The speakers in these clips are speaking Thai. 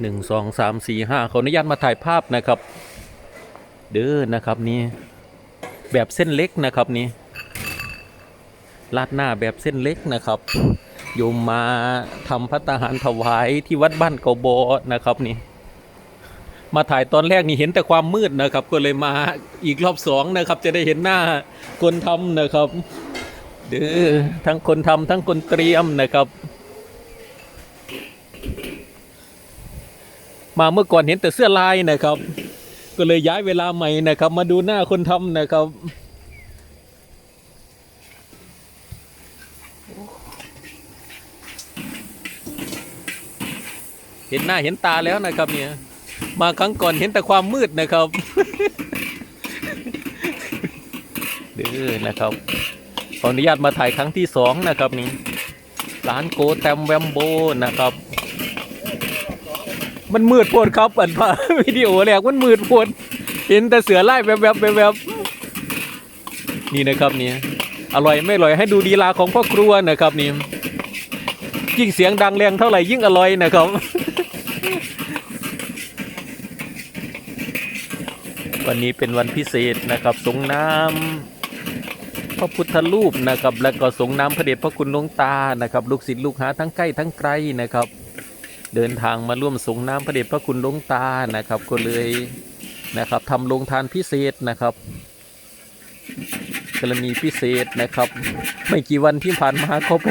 หนึ่งสองสามสี่ห้าขออนุญาตมาถ่ายภาพนะครับ เด้อนะครับนี่แบบเส้นเล็กนะครับนี่ลาดหน้าแบบเส้นเล็กนะครับโยมมาทำพัตาหารถวายที่วัดบ้านเกาบอนะครับนี่ มาถ่ายตอนแรกนี่เห็นแต่ความมืดนะครับ ก็เลยมาอีกรอบสองนะครับ จะได้เห็นหน้าคนทำนะครับเด้อทั้งคนทำทั้งคนเตรียมนะครับ มาเมื่อก่อนเห็นแต่เสื้อลายนะครับ ก็เลยย้ายเวลาใหม่นะครับ มาดูหน้าคนทำนะครับเห็นหน้าเห็นตาแล้วนะครับเนี่ย มาครั้งก่อนเห็นแต่ความมืดนะครับเด้อนะครับขออนุญาตมาถ่ายครั้งที่สองนะครับนี่ร้านโกแตมแวมโบนะครับ มันมืดโพดครับอันพาวิดีโอแรกมันมืดโพดเห็นแต่เสือไล่แวบๆแวบๆนี่นะครับเนี่อร่อยไม่อร่อยให้ดูดีลาของพ่อครัวนะครับนี่ยิ่งเสียงดังแรงเท่าไหร่ยิ่งอร่อยนะครับ วันนี้เป็นวันพิเศษนะครับ สงน้ำพระพุทธรูปนะครับ แล้วก็สงน้ำพระเดชพระคุณหลวงตานะครับ ลูกศิษย์ลูกหาทั้งใกล้ทั้งไกลนะครับ เดินทางมาร่วมสงน้ำพระเดชพระคุณหลวงตานะครับ ก็เลยนะครับทำโรงทานพิเศษนะครับกรณีพิเศษนะครับ ไม่กี่วันที่ผ่านมาเขาไป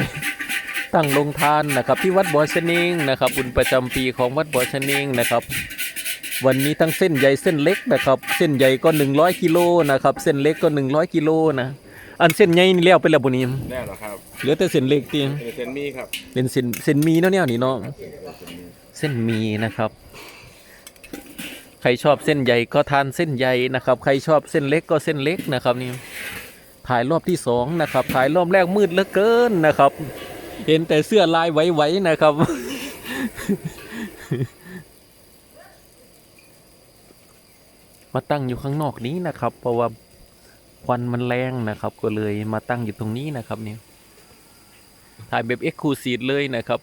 ตั้งโรงทานนะครับที่วัดบ่อชนิงนะครับบุญประจำปีของวัดบ่อชนิงนะครับ วันนี้ทั้งเส้นใหญ่เส้นเล็กนะครับ เส้นใหญ่ก็ 100กิโลนะครับ เส้นเล็กก็ 100กิโลนะ อันเส้นใหญ่นี่แล้วไปแล้วบุนี้แน่หรอครับเหลือแต่เส้นเล็กตีเอเซนมีครับเป็นเส้นเส้นหมีเนาะเนี่ยนี่เนาะเซนมีเส้นหมีนะครับ ใครชอบเส้นใหญ่ก็ทานเส้นใหญ่นะครับ ใครชอบเส้นเล็กก็เส้นเล็กนะครับนี่ถ่ายรอบที่สองนะครับ ถ่ายรอบแรกมืดเหลือเกินนะครับ เห็นแต่เสื้อลายไหวๆนะครับ มาตั้งอยู่ข้างนอกนี้นะครับ เพราะว่า ควันมันแรงนะครับ ก็เลยมาตั้งอยู่ตรงนี้นะครับเนี่ยถ่ายแบบเอ็กซ์คลูซีฟเลยนะครับ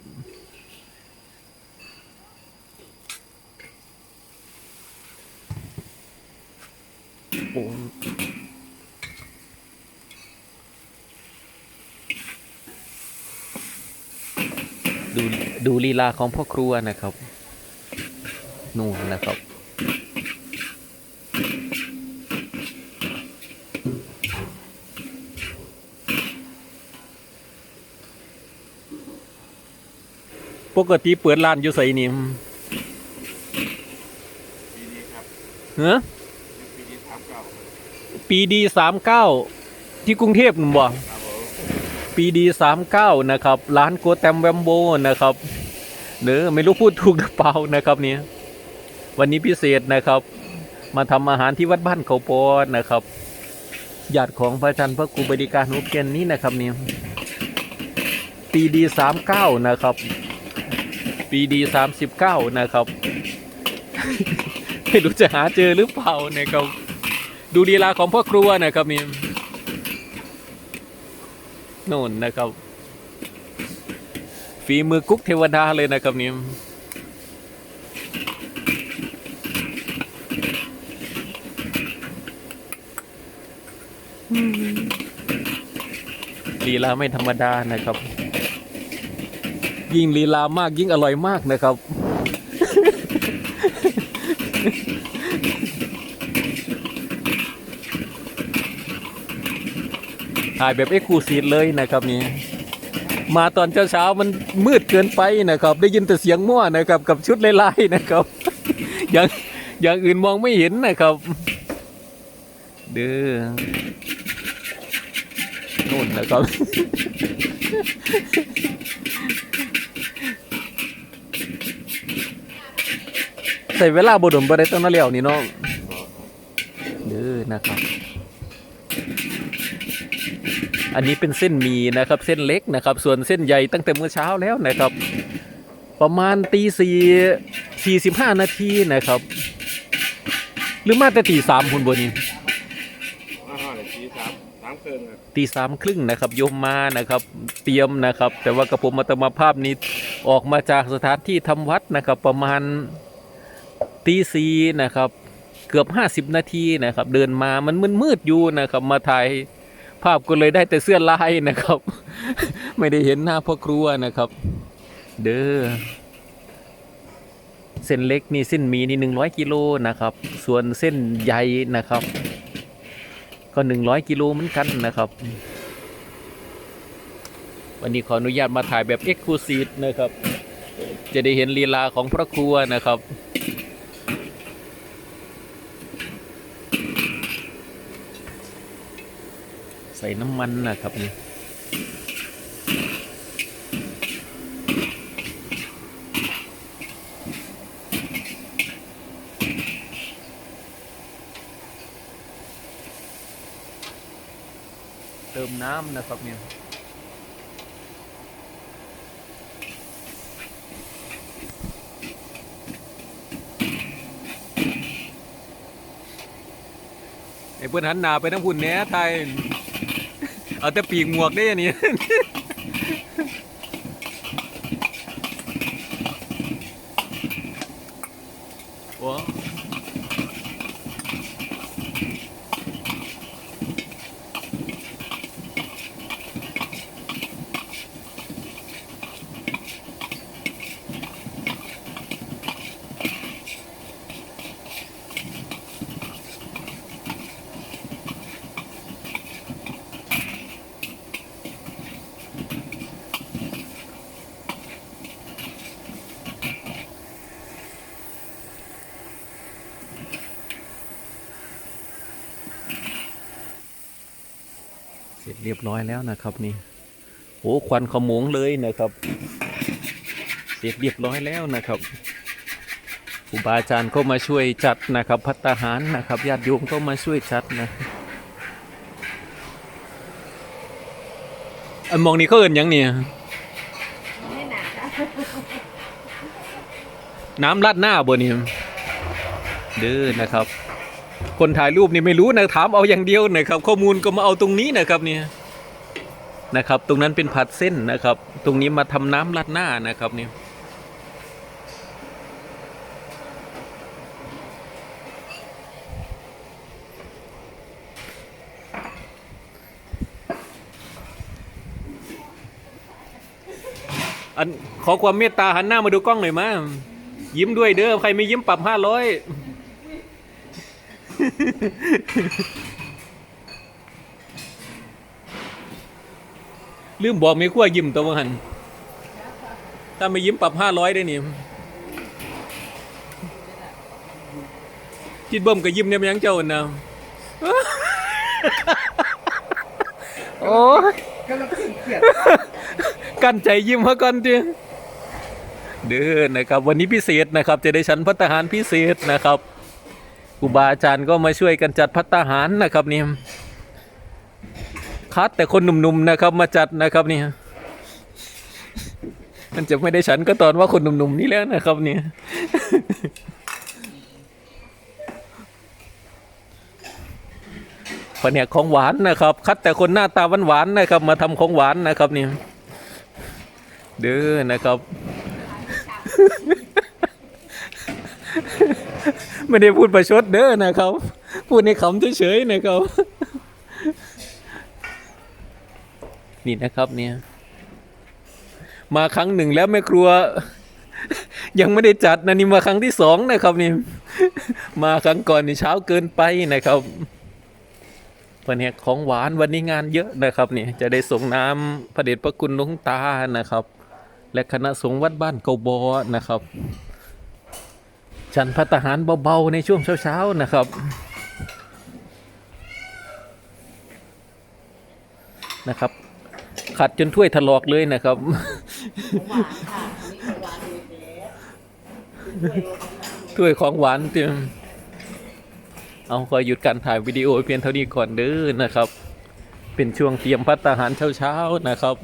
โอ้ดูดูลีลาของพ่อครัวนะครับ นู่นนะครับ ปกติเปิดร้านอยู่ใส่นี่ปีนี้ครับเฮ้ปีนี้ทับเก่าปีดีสามเก้าที่กรุงเทพนั่นบ่ครับผมปีดีสามเก้านะครับ ร้านโกแตมแวมโบนะครับเด้อไม่รู้พูดถูกหรือเปล่านะครับเนี่ยวันนี้พิเศษนะครับ มาทำอาหารที่วัดบ้านเขาปอนะครับญาติของพระอาจารย์พระครูบดิการนุเกนนี้นะครับเนี่ยปีดีสามเก้านะครับ ปีดีสามสิบเก้านะครับ ไม่รู้จะหาเจอหรือเปล่านะครับดูดีลาของพ่อครัวนะครับนี่โน่นนะครับ ฝีมือกุ๊กเทวดาเลยนะครับนี่ลีลาไม่ธรรมดานะครับ ยิ่งลีลามากยิ่งอร่อยมากนะครับ ถ่ายแบบเอ็กซ์คลูซีฟเลยนะครับนี่มาตอนเช้าๆมันมืดเกินไปนะครับ ได้ยินแต่เสียงมั่วนะครับ กับชุดลายๆนะครับ อย่างอย่างอื่นมองไม่เห็นนะครับ เด้อนู่นนะครับ ส่เวลาบดมบ่ได้ต้องนั่นแล้วนี่เน้องเด้อนะครับ อันนี้เป็นเส้นมีนะครับ เส้นเล็กนะครับ ส่วนเส้นใหญ่ตั้งแต่เมื่อเช้าแล้วนะครับ ประมาณตีสี่สี่สิบห้านาทีนะครับ หรือมาแต่ตีสามคุณบนี้ตีสามครึ่งนะครับโยมมานะครับ เตรียมนะครับ แต่ว่ากระผมมาตมาภาพนี้ออกมาจากสถานที่ทำวัดนะครับ ประมาณ ตีสีนะครับ เกือบห้าสิบนาทีนะครับ เดินมามันมืดมืดอยู่นะครับ มาถ่ายภาพก็เลยได้แต่เสื้อลายนะครับ ไม่ได้เห็นหน้าพ่อครัวนะครับ เด้อเส้นเล็กนี่เส้นหมีนี่หนึ่งร้อยกิโลนะครับ ส่วนเส้นใหญ่นะครับ ก็หนึ่งร้อยกิโลเหมือนกันนะครับ วันนี้ขออนุญาตมาถ่ายแบบเอ็กซ์คลูซีฟนะครับ จะได้เห็นลีลาของพระครัวนะครับ ส่น้ำมันนะครับนี่เติมน้ำนะครับเนี่ยไอ้เพื่อนหันหน้าไปทั้งพุ่นแหน่ไทย เอาแต่ปีกหมวกได้อันนี้ เสร็จเรียบร้อยแล้วนะครับนี่โอ้ควันขโมงเลยนะครับ เสร็จเรียบร้อยแล้วนะครับครูบาอาจารย์ก็มาช่วยจัดนะครับ พัตตาหารนะครับญาติโยมก็มาช่วยจัดนะอันมองนี่เขาเอินหยังเนี่ยไม่หนาค่ะน้ำราดหน้าบ่นี่เด้อนะครับ คนถ่ายรูปนี่ไม่รู้นะถามเอาอย่างเดียวนะครับ ข้อมูลก็มาเอาตรงนี้นะครับเนี่ยนะครับ ตรงนั้นเป็นผัดเส้นนะครับ ตรงนี้มาทำน้ำราดหน้านะครับเนี่ยอันขอความเมตตาหันหน้ามาดูกล้องหน่อยมา ยิ้มด้วยเด้อใครไม่ยิ้มปรับห้าร้อย ลืมบอกไม่ขั้วยิ้มตัวมัน ถ้าไม่ยิ้มปรับห้าร้อยได้นี่จิตเบิ่มกับยิ้มเนี่ยมันยังเจ้านะโอ้ยก็เราขึ้นเกียดกั้นใจยิ้มมาก่อนดิเด้อนะครับ วันนี้พิเศษนะครับ จะได้ชั้นพัตตาหารพิเศษนะครับ ครูบาอาจารย์ก็มาช่วยกันจัดพัตตาหารนะครับนี่คัดแต่คนหนุ่มๆนะครับมาจัดนะครับนี่มันจะไม่ได้ฉันก็ตอนว่าคนหนุ่มๆนี่แล้วนะครับเนี่ยแผนกของหวานนะครับ คัดแต่คนหน้าตาหวานๆนะครับ มาทำของหวานนะครับนี่เด้อนะครับ ไม่ได้พูดประชดเด้อนะครับ พูดในคำเฉยๆนะครับ นี่นะครับเนี่ย มาครั้งหนึ่งแล้วแม่ครัว ยังไม่ได้จัดนะนี่มาครั้งที่สองนะครับนี่มาครั้งก่อนนี่เช้าเกินไปนะครับแผนกของหวานวันนี้งานเยอะนะครับนี่จะได้ส่งน้ำพระเดชพระคุณหลวงตานะครับ และคณะสงฆ์วัดบ้านเกาบอนะครับ ฉันพัตตาหารเบา ๆ ในช่วงเช้า ๆ นะครับนะครับ ขัดจนถ้วยถลอกเลยนะครับหวานค่ะอันนี้ก็หวานอยู่แล้วถ้วยของหวานเตรียมเอาขอหยุดการถ่ายวิดีโอเพียงเท่านี้ก่อนเด้อนะครับ เป็นช่วงเตรียมพัตตาหารเช้า ๆ นะครับ